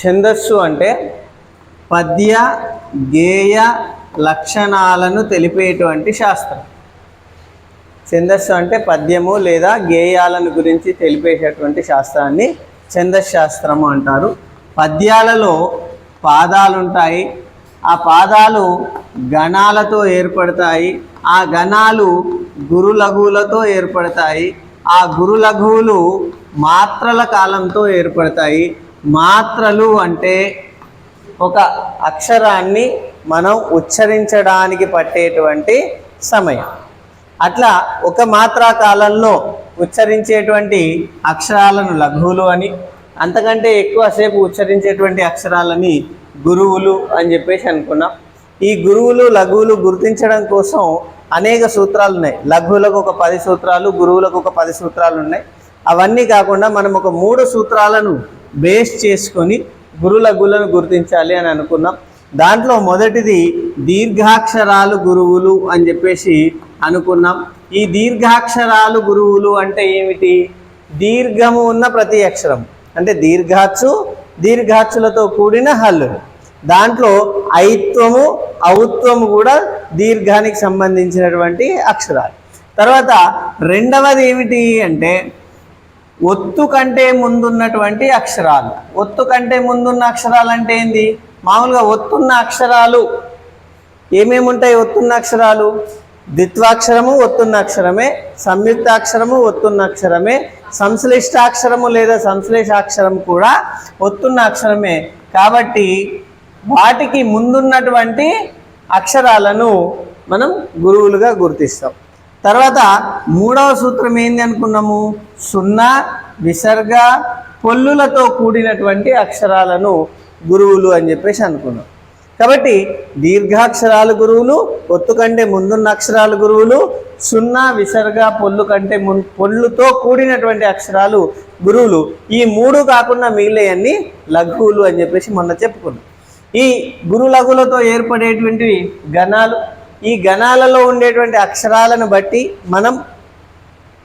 ఛందస్సు అంటే పద్య గేయ లక్షణాలను తెలిపేటువంటి శాస్త్రం. ఛందస్సు అంటే పద్యము లేదా గేయాలను గురించి తెలిపేటటువంటి శాస్త్రాన్ని ఛందస్ శాస్త్రము అంటారు. పద్యాలలో పాదాలుంటాయి. ఆ పాదాలు గణాలతో ఏర్పడతాయి. ఆ గణాలు గురులఘువులతో ఏర్పడతాయి. ఆ గురులఘువులు మాత్రల కాలంతో ఏర్పడతాయి. మాత్రలు అంటే ఒక అక్షరాన్ని మనం ఉచ్చరించడానికి పట్టేటువంటి సమయం. అట్లా ఒక మాత్రా కాలంలో ఉచ్చరించేటువంటి అక్షరాలను లఘువులు అని అంతకంటే ఎక్కువసేపు ఉచ్చరించేటువంటి అక్షరాలని గురువులు అని చెప్పేసి అనుకున్నాం. ఈ గురువులు లఘువులు గుర్తించడం కోసం అనేక సూత్రాలు ఉన్నాయి. లఘువులకు ఒక పది సూత్రాలు గురువులకు ఒక పది సూత్రాలు ఉన్నాయి. అవన్నీ కాకుండా మనం ఒక మూడు సూత్రాలను బేస్ చేసుకొని గురుల గులను గుర్తించాలి అని అనుకున్నాం. దాంట్లో మొదటిది దీర్ఘాక్షరాలు గురువులు అని చెప్పేసి అనుకున్నాం. ఈ దీర్ఘాక్షరాలు గురువులు అంటే ఏమిటి? దీర్ఘము ఉన్న ప్రతి అక్షరం. అంటే దీర్ఘాచ్చు దీర్ఘాచ్చులతో కూడిన హల్లు దాంట్లో ఐత్వము ఔత్వము కూడా దీర్ఘానికి సంబంధించినటువంటి అక్షరాలు. తర్వాత రెండవది ఏమిటి అంటే ఒత్తు కంటే ముందున్నటువంటి అక్షరాలు. ఒత్తు కంటే ముందున్న అక్షరాలు అంటే ఏంది? మామూలుగా ఒత్తున్న అక్షరాలు. ఏమేమి ఉంటాయి ఒత్తున్న అక్షరాలు? ద్విత్వాక్షరము ఒత్తున్న అక్షరమే. సంయుక్తాక్షరము ఒత్తున్న అక్షరమే. సంశ్లిష్టాక్షరము లేదా సంశ్లేషాక్షరం కూడా ఒత్తున్న అక్షరమే. కాబట్టి వాటికి ముందున్నటువంటి అక్షరాలను మనం గురువులుగా గుర్తిస్తాం. తర్వాత మూడవ సూత్రం ఏంది అనుకున్నాము? సున్నా విసర్గ పొల్లులతో కూడినటువంటి అక్షరాలను గురువులు అని చెప్పేసి అనుకున్నాం. కాబట్టి దీర్ఘాక్షరాలు గురువులు ఒత్తు కంటే ముందున్న అక్షరాలు గురువులు సున్నా విసర్గ పొల్లు కంటే మున్ పొల్లుతో కూడినటువంటి అక్షరాలు గురువులు. ఈ మూడు కాకుండా మిగిలేయన్ని లఘువులు అని చెప్పేసి మొన్న చెప్పుకున్నాం. ఈ గురు లఘులతో ఏర్పడేటువంటి గణాలు ఈ గణాలలో ఉండేటువంటి అక్షరాలను బట్టి మనం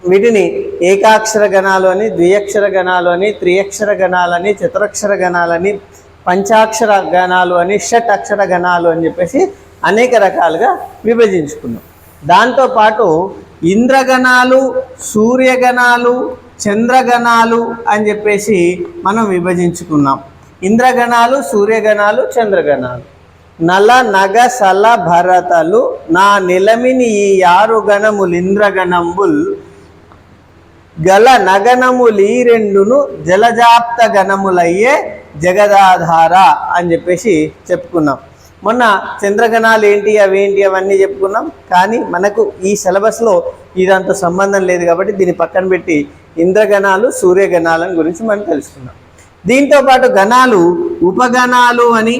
వీటిని ఏకాక్షర గణాలు అని ద్వియక్షర గణాలు అని త్రియక్షర గణాలని చతురక్షర గణాలని పంచాక్షర గణాలు అని షట్ అక్షర గణాలు అని చెప్పేసి అనేక రకాలుగా విభజించుకున్నాం. దాంతోపాటు ఇంద్రగణాలు సూర్యగణాలు చంద్రగణాలు అని చెప్పేసి మనం విభజించుకున్నాం. ఇంద్రగణాలు సూర్యగణాలు చంద్రగణాలు. నల నగ సల భరతలు నా నిలమిని ఈ ఆరు గణములు ఇంద్రగణంబుల్. గల నగనములు ఈ రెండును జలజాప్త గణములయ్యే జగదాధార అని చెప్పేసి చెప్పుకున్నాం. మొన్న చంద్రగణాలు ఏంటి అవేంటి అవన్నీ చెప్పుకున్నాం. కానీ మనకు ఈ సిలబస్లో ఇదంత సంబంధం లేదు కాబట్టి దీన్ని పక్కన పెట్టి ఇంద్రగణాలు సూర్యగణాలను గురించి మనం తెలుసుకున్నాం దీంతో పాటు గణాలు ఉపగణాలు అని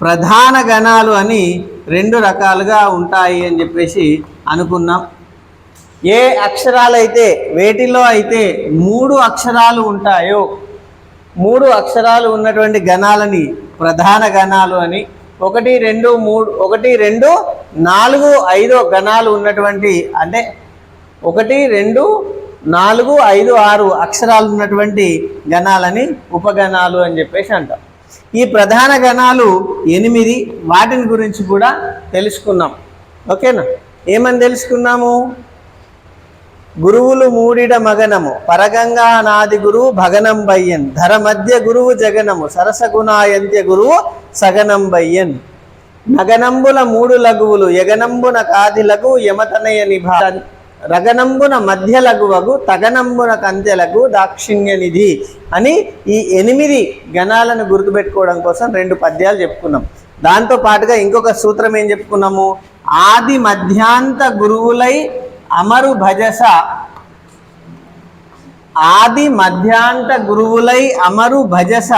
ప్రధాన గణాలు అని రెండు రకాలుగా ఉంటాయి అని చెప్పేసి అనుకున్నాం ఏ అక్షరాలైతే వేటిలో అయితే మూడు అక్షరాలు ఉంటాయో మూడు అక్షరాలు ఉన్నటువంటి గణాలని ప్రధాన గణాలు అని ఒకటి రెండు మూడు ఒకటి రెండు నాలుగు ఐదు గణాలు ఉన్నటువంటి అంటే ఒకటి రెండు నాలుగు ఐదు ఆరు అక్షరాలు ఉన్నటువంటి గణాలని ఉపగణాలు అని చెప్పేసి అంటాం. ఈ ప్రధాన గణాలు ఎనిమిది. వాటిని గురించి కూడా తెలుసుకున్నాం ఓకేనా? ఏమని తెలుసుకున్నాము? గురువులు మూడిడ మగనము. పరగంగా నాది గురువు భగనం బయ్యన్. ధర మధ్య గురువు జగనము. సరసగుణాయంత్య గురువు సగనం బయ్యన్. నగనంబుల మూడు లఘువులు. యగనంబున కాది లఘువు యమతనయ నిభా రగనంబున మధ్య లఘువగు తగనంబున కంతెలకు దాక్షిణ్య నిధి అని ఈ ఎనిమిది గణాలను గుర్తుపెట్టుకోవడం కోసం రెండు పద్యాలు చెప్పుకున్నాం. దాంతో పాటుగా ఇంకొక సూత్రం ఏం చెప్పుకున్నాము? ఆది మధ్యాంత గురువులై అమరు భజస. ఆది మధ్యాంత గురువులై అమరు భజస.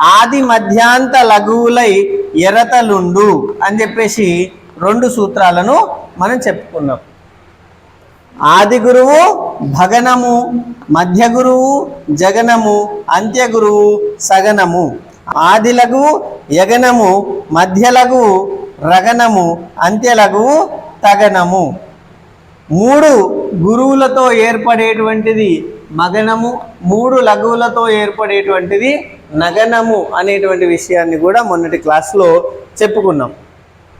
ఆది మధ్యాంత లఘువులై ఎరతలుండు అని చెప్పేసి రెండు సూత్రాలను మనం చెప్పుకున్నాం. ఆది గురువు భగనము మధ్య గురువు జగనము అంత్య గురువు సగనము. ఆది యగనము మధ్య లఘువు రగనము అంత్య తగనము. మూడు గురువులతో ఏర్పడేటువంటిది మగనము మూడు లఘువులతో ఏర్పడేటువంటిది నగనము అనేటువంటి విషయాన్ని కూడా మొన్నటి క్లాస్లో చెప్పుకున్నాం.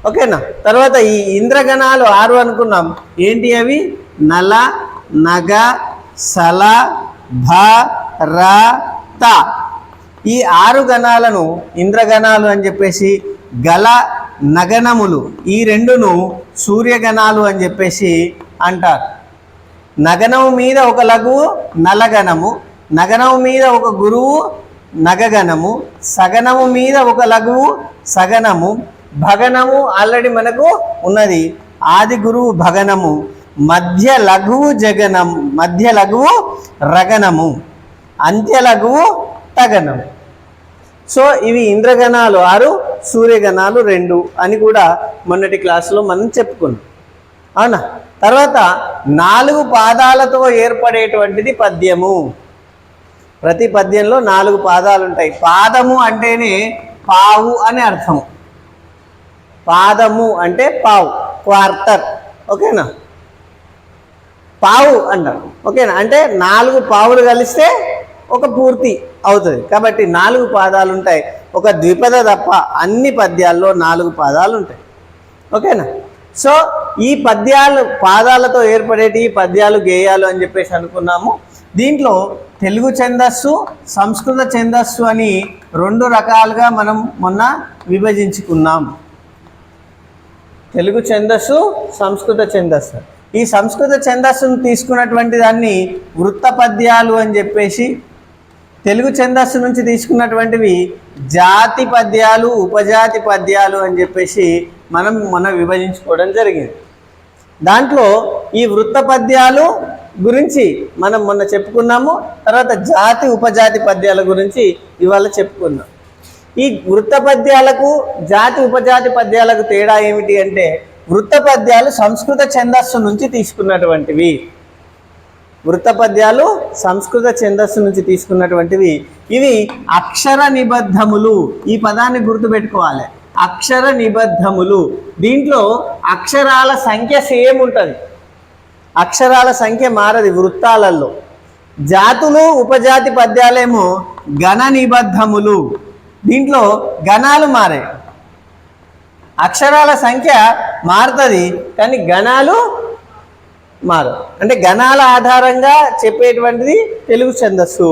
ఓకేనా? తర్వాత ఈ ఇంద్రగణాలు ఆరు అనుకున్నాం. ఏంటి అవి? నల నగ సల భ ర త. ఈ ఆరు గణాలను ఇంద్రగణాలు అని చెప్పేసి గల నగనములు ఈ రెండును సూర్యగణాలు అని చెప్పేసి అంటారు. నగనము మీద ఒక లఘువు నలగణము. నగనము మీద ఒక గురువు నగగణము. సగనము మీద ఒక లఘువు సగనము భగనము ఆల్రెడీ మనకు ఉన్నది. ఆది గురువు భగనము మధ్య లఘువు జగనం మధ్య లఘువు రగనము అంత్య లఘువు తగనము. సో ఇవి ఇంద్రగణాలు ఆరు సూర్యగణాలు రెండు అని కూడా మొన్నటి క్లాసులో మనం చెప్పుకున్నాం. అవునా? తర్వాత నాలుగు పాదాలతో ఏర్పడేటువంటిది పద్యము. ప్రతి పద్యంలో నాలుగు పాదాలు ఉంటాయి పాదము అంటేనే పావు అని అర్థం. పాదము అంటే పావు క్వార్టర్. ఓకేనా? పావు అంటారు ఓకేనా? అంటే నాలుగు పావులు కలిస్తే ఒక పూర్తి అవుతుంది. కాబట్టి నాలుగు పాదాలు ఉంటాయి. ఒక ద్విపద తప్ప అన్ని పద్యాల్లో నాలుగు పాదాలు ఉంటాయి. ఓకేనా? సో ఈ పద్యాలు పాదాలతో ఏర్పడేటి ఈ పద్యాలు గేయాలు అని చెప్పేసి అనుకున్నాము. దీంట్లో తెలుగు ఛందస్సు సంస్కృత ఛందస్సు అని రెండు రకాలుగా మనం మొన్న విభజించుకున్నాం. తెలుగు ఛందస్సు సంస్కృత ఛందస్సు. ఈ సంస్కృత ఛందస్సును తీసుకున్నటువంటి దాన్ని వృత్త పద్యాలు అని చెప్పేసి తెలుగు ఛందస్సు నుంచి తీసుకున్నటువంటివి జాతి పద్యాలు ఉపజాతి పద్యాలు అని చెప్పేసి మనం మొన్న విభజించుకోవడం జరిగింది. దాంట్లో ఈ వృత్త పద్యాలు గురించి మనం మొన్న చెప్పుకున్నాము తర్వాత జాతి ఉపజాతి పద్యాల గురించి ఇవాళ చెప్పుకున్నాం ఈ వృత్త పద్యాలకు జాతి ఉపజాతి పద్యాలకు తేడా ఏమిటి అంటే వృత్తపద్యాలు సంస్కృత ఛందస్సు నుంచి తీసుకున్నటువంటివి. వృత్తపద్యాలు సంస్కృత ఛందస్సు నుంచి తీసుకున్నటువంటివి. ఇవి అక్షర నిబద్ధములు. ఈ పదాన్ని గుర్తుపెట్టుకోవాలి. అక్షర నిబద్ధములు. దీంట్లో అక్షరాల సంఖ్య సేమ్ ఉంటుంది. అక్షరాల సంఖ్య మారది వృత్తాలలో. జాతులు ఉపజాతి పద్యాలేమో గణ నిబద్ధములు. దీంట్లో గణాలు మారాయి. అక్షరాల సంఖ్య మారుతుంది కానీ గణాలు మారు అంటే గణాల ఆధారంగా చెప్పేటువంటిది తెలుగు ఛందస్సు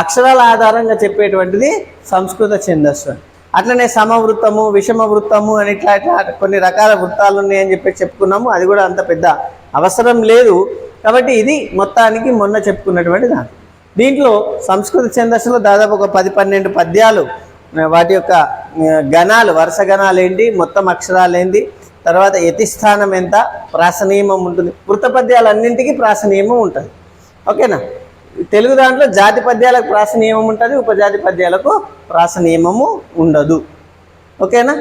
అక్షరాల ఆధారంగా చెప్పేటువంటిది సంస్కృత ఛందస్సు. అట్లనే సమవృత్తము విషమ వృత్తము అని ఇట్లా ఇట్లా కొన్ని రకాల వృత్తాలు ఉన్నాయని చెప్పి చెప్పుకున్నాము. అది కూడా అంత పెద్ద అవసరం లేదు. కాబట్టి ఇది మొత్తానికి మొన్న చెప్పుకున్నటువంటి దాని. దీంట్లో సంస్కృత ఛందస్సులో దాదాపు ఒక పది పన్నెండు పద్యాలు వాటి యొక్క గణాలు వరుస గణాలు ఏంటి మొత్తం అక్షరాలు ఏంటి తర్వాత యతిస్థానం ఎంత ప్రాసనీయమం ఉంటుంది. వృత్త పద్యాలన్నింటికీ ప్రాస ఉంటుంది. ఓకేనా? తెలుగు దాంట్లో జాతి పద్యాలకు ప్రాసనియమం ఉంటుంది ఉపజాతి పద్యాలకు ప్రాసనియమము ఉండదు. ఓకేనా?